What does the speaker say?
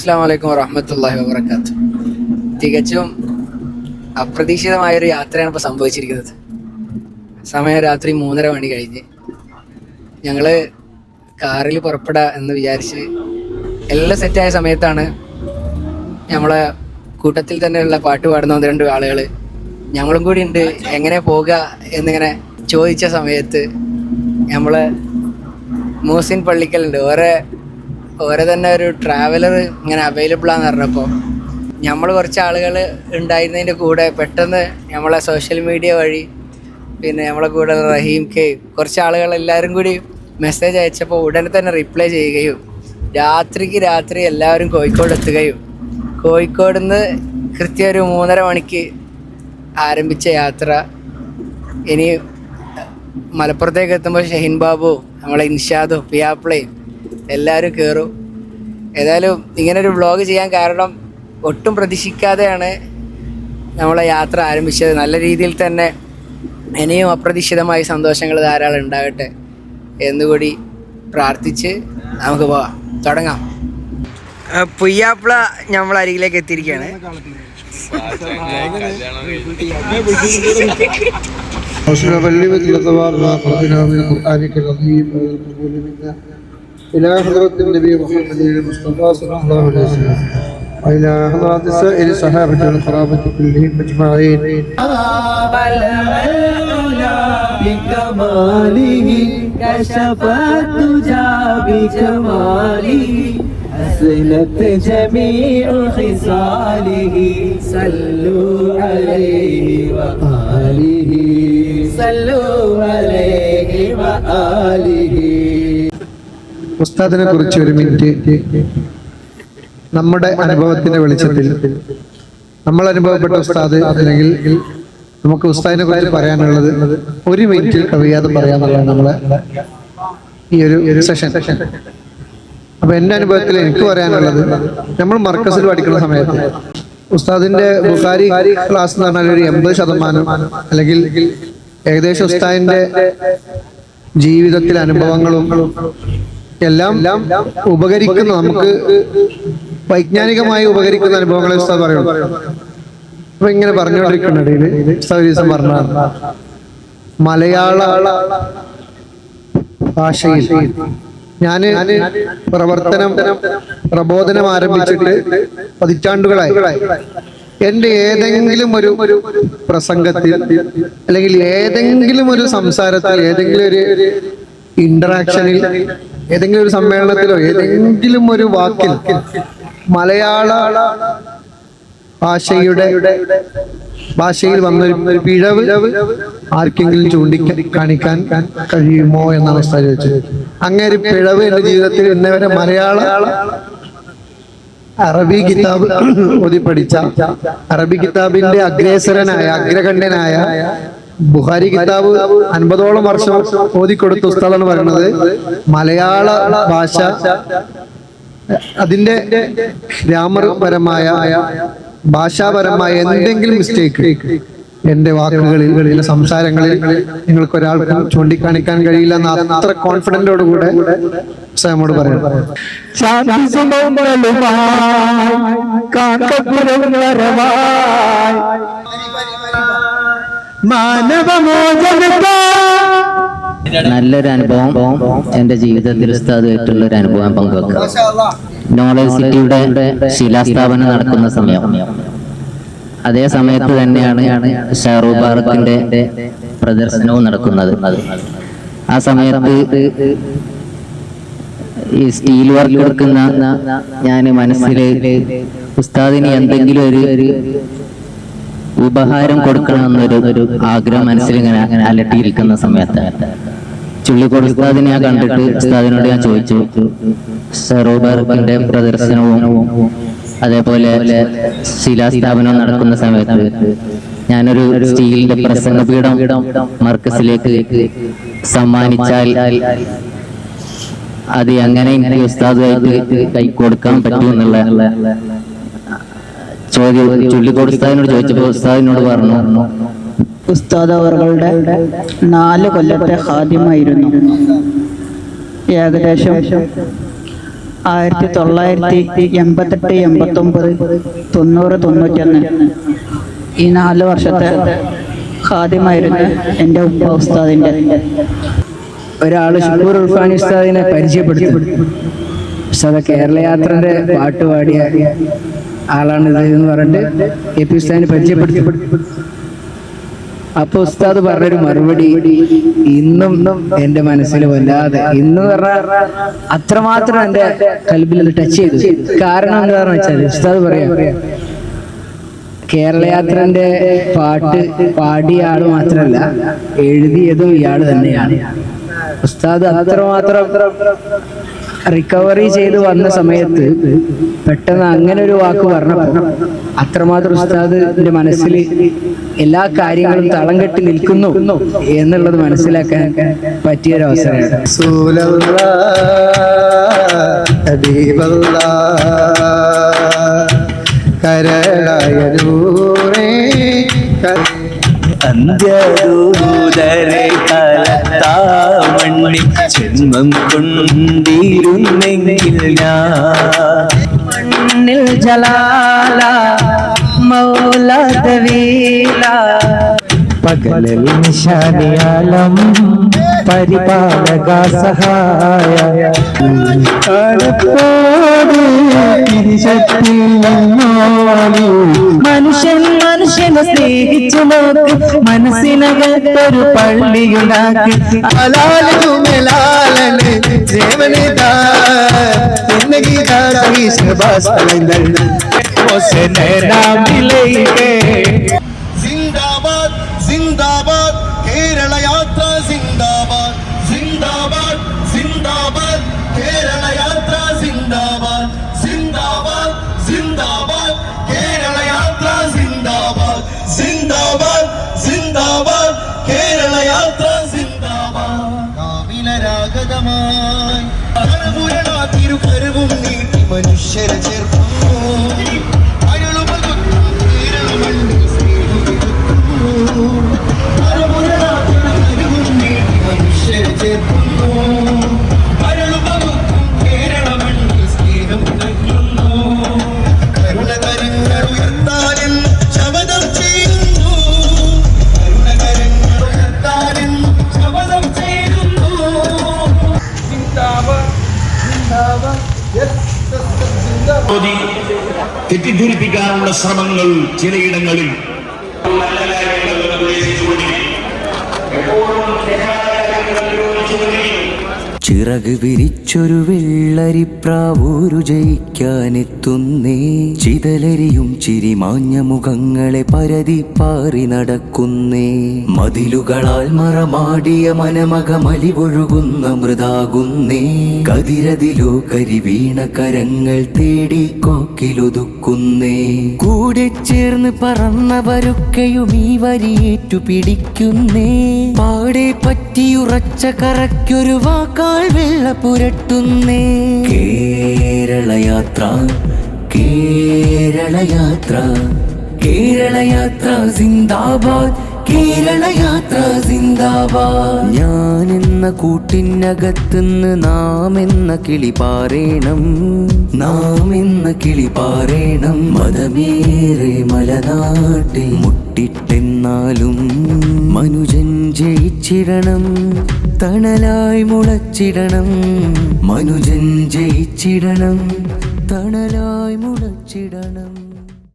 അസ്സാം വലൈക്കും വറഹമത്തല്ലാഹി വാബർക്കാത്തു തികച്ചും അപ്രതീക്ഷിതമായൊരു യാത്രയാണ് ഇപ്പോൾ സംഭവിച്ചിരിക്കുന്നത്. സമയം രാത്രി മൂന്നര മണി കഴിഞ്ഞ് ഞങ്ങൾ കാറിൽ പുറപ്പെടാ എന്ന് വിചാരിച്ച് എല്ലാം സെറ്റായ സമയത്താണ് നമ്മളെ കൂട്ടത്തിൽ തന്നെയുള്ള പാട്ട് പാടുന്ന ഒന്ന് രണ്ട് ആളുകൾ ഞങ്ങളും കൂടി ഉണ്ട് എങ്ങനെ പോകുക എന്നിങ്ങനെ ചോദിച്ച സമയത്ത് നമ്മളെ മൂസിൻ പള്ളിക്കലുണ്ട്. ഓരോ ഓരോ തന്നെ ഒരു ട്രാവലർ ഇങ്ങനെ അവൈലബിൾ ആണെന്ന് പറഞ്ഞപ്പോൾ നമ്മൾ കുറച്ച് ആളുകൾ ഉണ്ടായിരുന്നതിന്റെ കൂടെ പെട്ടെന്ന് നമ്മളെ സോഷ്യൽ മീഡിയ വഴി പിന്നെ നമ്മളെ കൂടെ റഹീം കെ കുറച്ച് ആളുകൾ എല്ലാവരും കൂടി മെസ്സേജ് അയച്ചപ്പോൾ ഉടനെ തന്നെ റിപ്ലൈ ചെയ്യുകയും രാത്രിക്ക് രാത്രി എല്ലാവരും കോഴിക്കോട് എത്തുകയും കോഴിക്കോട് നിന്ന് കൃത്യം ഒരു മൂന്നര മണിക്ക് ആരംഭിച്ച യാത്ര. ഇനി മലപ്പുറത്തേക്ക് എത്തുമ്പോൾ ഷഹീൻ ബാബു നമ്മളെ ഇൻഷാദും പിയാപ്പിളയും എല്ലാവരും കയറും ഏതായാലും ഇങ്ങനൊരു വ്ളോഗ് ചെയ്യാൻ കാരണം ഒട്ടും പ്രതീക്ഷിക്കാതെയാണ് നമ്മളെ യാത്ര ആരംഭിച്ചത് നല്ല രീതിയിൽ തന്നെ ഇനിയും അപ്രതീക്ഷിതമായ സന്തോഷങ്ങൾ ധാരാളം ഉണ്ടാകട്ടെ എന്നുകൂടി പ്രാർത്ഥിച്ച് നമുക്ക് പോവാം തുടങ്ങാം പുയ്യാപ്പിള നമ്മൾ അരികിലേക്ക് എത്തിയിരിക്കുകയാണ് حسن بلغت لطوارنا قرأنا من قرآنك العظيم والقبول منا إلى حضرة النبي محمد المصطفى صلى الله عليه وسلم وإلى حضرات سائر الصحابة والقرابة كلهم أجمعين. بكماله كشف الدجى بجماله أسلت جميع خصاله صلوا عليه وآله صلوا عليه وآله ഉസ്താദിനെ കുറിച്ച് ഒരു മിനിറ്റ്. നമ്മുടെ അനുഭവത്തിന്റെ വെളിച്ചത്തിൽ. നമ്മൾ അനുഭവപ്പെട്ട ഉസ്താദ് അല്ലെങ്കിൽ നമുക്ക് ഉസ്താദിനെ കുറിച്ച് പറയാനുള്ളത് ഒരു മിനിറ്റിൽ കവിയാതെ പറയാന്നുള്ളതാണ് നമ്മളെ ഈ ഒരു സെഷൻ അപ്പൊ എന്റെ അനുഭവത്തിൽ എനിക്ക് പറയാനുള്ളത് നമ്മൾ മർക്കസിൽ പഠിക്കുന്ന സമയത്ത് ഉസ്താദിന്റെ ബുഖാരി ക്ലാസ് എന്ന് പറഞ്ഞാൽ ഒരു എൺപത് ശതമാനം അല്ലെങ്കിൽ ഏകദേശം ഉസ്താദിന്റെ ജീവിതത്തിലെ അനുഭവങ്ങളും എല്ലാം ഉപകരിക്കുന്ന നമുക്ക് വൈജ്ഞാനികമായി ഉപകരിക്കുന്ന അനുഭവങ്ങളെ ഉസ്താദ് പറയുന്നു അപ്പൊ ഇങ്ങനെ പറഞ്ഞുകൊണ്ടിരിക്കുന്ന ഇടയിൽ ഉസ്താദ് ദിവസം പറഞ്ഞ മലയാള ഭാഷയിൽ ഞാൻ പ്രവർത്തനം പ്രബോധനം ആരംഭിച്ചിട്ട് പതിറ്റാണ്ടുകളായി. എന്റെ ഏതെങ്കിലും ഒരു പ്രസംഗത്തിൽ അല്ലെങ്കിൽ ഏതെങ്കിലും ഒരു സംസാരത്തിൽ ഏതെങ്കിലും ഒരു ഇന്ററാക്ഷനിൽ ഏതെങ്കിലും ഒരു സമ്മേളനത്തിലോ ഏതെങ്കിലും ഒരു വാക്കിൽ മലയാള ഭാഷയുടെ ഭാഷയിൽ വന്ന ഒരു- പിഴവ് ആർക്കെങ്കിലും ചൂണ്ടിക്കാണിക്കാൻ കഴിയുമോ എന്നാണ് ഉസ്താദ് ചോദിച്ചത്. അങ്ങനെ ഒരു പിഴവ് എന്റെ ജീവിതത്തിൽ ഇന്നവരെ മലയാള അറബി കിതാബ് ഓതി പഠിച്ച അറബി കിതാബിന്റെ അഗ്രേസരനായ അഗ്രഗണ്യനായ ബുഹാരി കിതാബ് അൻപതോളം വർഷം ഓതിക്കൊടുത്ത ഉസ്താദാണ് പറയുന്നത്. മലയാള ഭാഷ അതിന്റെ ഗ്രാമർപരമായ ഭാഷാപരമായ എന്തെങ്കിലും മിസ്റ്റേക്ക് എന്റെ വാക്കുകളിൽ ചില സംസാരങ്ങളിൽ നിങ്ങൾക്ക് ഒരാൾക്ക് ചൂണ്ടിക്കാണിക്കാൻ കഴിയില്ല എന്ന് അത്ര കോൺഫിഡന്റോട് കൂടെ സാമോട് പറയാം നല്ലൊരു അനുഭവം എന്റെ ജീവിതത്തിൽ ഉസ്താദുമായിട്ടുള്ള ഒരു അനുഭവം പങ്കുവെക്കാം നോളജ് സിറ്റിയുടെ ശിലാസ്ഥാപനം നടക്കുന്ന സമയം. അതേ സമയത്ത് തന്നെയാണ് ഷാറൂഖ് ബാറത്തിന്റെ പ്രദർശനവും നടക്കുന്നത്. ആ സമയത്ത് ഈ സ്റ്റീൽ വർക്ക് എടുക്കുന്ന ഞാൻ മനസ്സിൽ ഉസ്താദിന് എന്തെങ്കിലും ഒരു ഉപഹാരം കൊടുക്കണമെന്നൊരു ആഗ്രഹം മനസ്സിൽ ഇങ്ങനെ അലട്ടിയിരിക്കുന്ന സമയത്ത് ചുള്ളിക്കോട് ഉസ്താദിനെ ഞാൻ കണ്ടിട്ട് ഉസ്താദിനോട് ഞാൻ ചോദിച്ചു സറോബർക്കിന്റെ പ്രദർശനവും അതേപോലെ ശിലാസ്ഥാപനം നടക്കുന്ന സമയത്ത് ഞാനൊരു സ്റ്റീലിന്റെ പ്രസംഗ പീഠം മർക്കസിലേക്ക് സമ്മാനിച്ചാൽ അത് എങ്ങനെ എനിക്ക് ഉസ്താദുമായിട്ട് കൈ കൊടുക്കാൻ പറ്റുമെന്നുള്ള ചോദ്യം ചുള്ളിക്കോട് ഉസ്താദിനോട് ചോദിച്ചപ്പോൾ ഉസ്താദിനോട് പറഞ്ഞു ഉസ്താദ് അവറുകളുടെ നാല് കൊല്ലത്തെ ഹാദ്യമായിരുന്നു ഏകദേശം ആയിരത്തി തൊള്ളായിരത്തി എൺപത്തെട്ട് എൺപത്തൊമ്പത് തൊണ്ണൂറ് തൊണ്ണൂറ്റൊന്ന് ഈ നാല് വർഷത്തെ ഹാദ്യമായിരുന്നു എന്റെ ഉപ്പ ഉസ്താദിന്റെ. ഒരാൾ ഷുക്കൂർ ഉൾഫാനി ഉസ്താദിനെ പരിചയപ്പെടുത്തി. ഉസ്താദ കേരള യാത്രന്റെ പാട്ട് പാടിയ ആളാണ് ഇത് എന്ന് പറഞ്ഞിട്ട് എ പി ഉസ്താദിനെ പരിചയപ്പെടുത്തി. അപ്പൊ ഉസ്താദ് പറഞ്ഞൊരു മറുപടി ഇന്നും എന്റെ മനസ്സിൽ വല്ലാതെ ഇന്ന് പറഞ്ഞാൽ അത്രമാത്രം എന്റെ കൽബിൽ അത് ടച്ച് ചെയ്തു. കാരണം എന്താണെന്ന് വെച്ചാൽ ഉസ്താദ് പറയാ കേരളയാത്രന്റെ പാട്ട് പാടിയ ആൾ മാത്രല്ല എഴുതിയതും ഇയാൾ തന്നെയാണ്. ഉസ്താദ് അത്രമാത്രം റിക്കവറി ചെയ്ത് വന്ന സമയത്ത് പെട്ടെന്ന് അങ്ങനെ ഒരു വാക്ക് പറഞ്ഞപ്പോൾ അത്രമാത്രം ഉസ്താദിന്റെ മനസ്സിൽ എല്ലാ കാര്യങ്ങളും തളം കെട്ടി നിൽക്കുന്നു എന്നുള്ളത് മനസ്സിലാക്കാൻ പറ്റിയ ഒരു അവസരമാണ് കരളായ അന്ത്യദൂതരെ കലത്താമണ്ണി ജന്മം കൊണ്ടിരുന്നെങ്കിൽ ഞാൻ മണ്ണിൽ ജലാല മൗലദവീല. പകലൽ നിശാനിയാലം പരിപാലക സഹായ മനുഷ്യൻ മനുഷ്യനെ സ്നേഹിച്ചു നോക്ക് മനസ്സിനകത്തൊരു പള്ളിയുണ്ടാക്കി ഹലാലു മെലാലന് ജീവനിതാ, ജിന്ദഗിതാ സഹി ശഹബാസ് തലങ്ങൾ. സിന്ദാബാദ് തെറ്റിദ്ധരിപ്പിക്കാനുള്ള ശ്രമങ്ങൾ ചിലയിടങ്ങളിൽ. എപ്പോഴും ചിറക് വിരിച്ചൊരു വെള്ളരിപ്രാവൂരു ജയിക്കാനെത്തുന്നേ. ചിതലരിയും ചിരിമാഞ്ഞ മുഖങ്ങളെ പരതി പാറി നടക്കുന്നേ. മതിലുകളാൽ മറമാടിയ മനമകമലിവൊഴുകുന്ന മൃതാകുന്നേ. കതിരതിലോ കരിവീണ കരങ്ങൾ തേടി കോക്കിലൊതുക്കുന്നേ. കൂടെ ചേർന്ന് പറന്നവരൊക്കെയും ഈ വരിയേറ്റു പിടിക്കുന്നേ പാടെ പറ്റിയുറച്ച കറക്കൊരു വാക്കാൽ വെള്ള പുരട്ടുന്നേ. കേരളയാത്ര കേരളയാത്ര കേരളയാത്ര സിന്ദാബാദ് കേരളയാത്ര സിന്ദാബാദ്. ഞാൻ എന്ന കൂട്ടിനകത്തുനിന്ന് നാം എന്ന കിളി പാറേണം നാം എന്ന കിളി പാറേണം മതമേറെ മലനാട്ടിൽ മുട്ടിട്ടെന്നാലും മനുജൻ ജയിച്ചിടണം. തണലായി മുളച്ചിടണം. മനുജൻ ജയിച്ചിടണം. തണലായി മുളച്ചിടണം.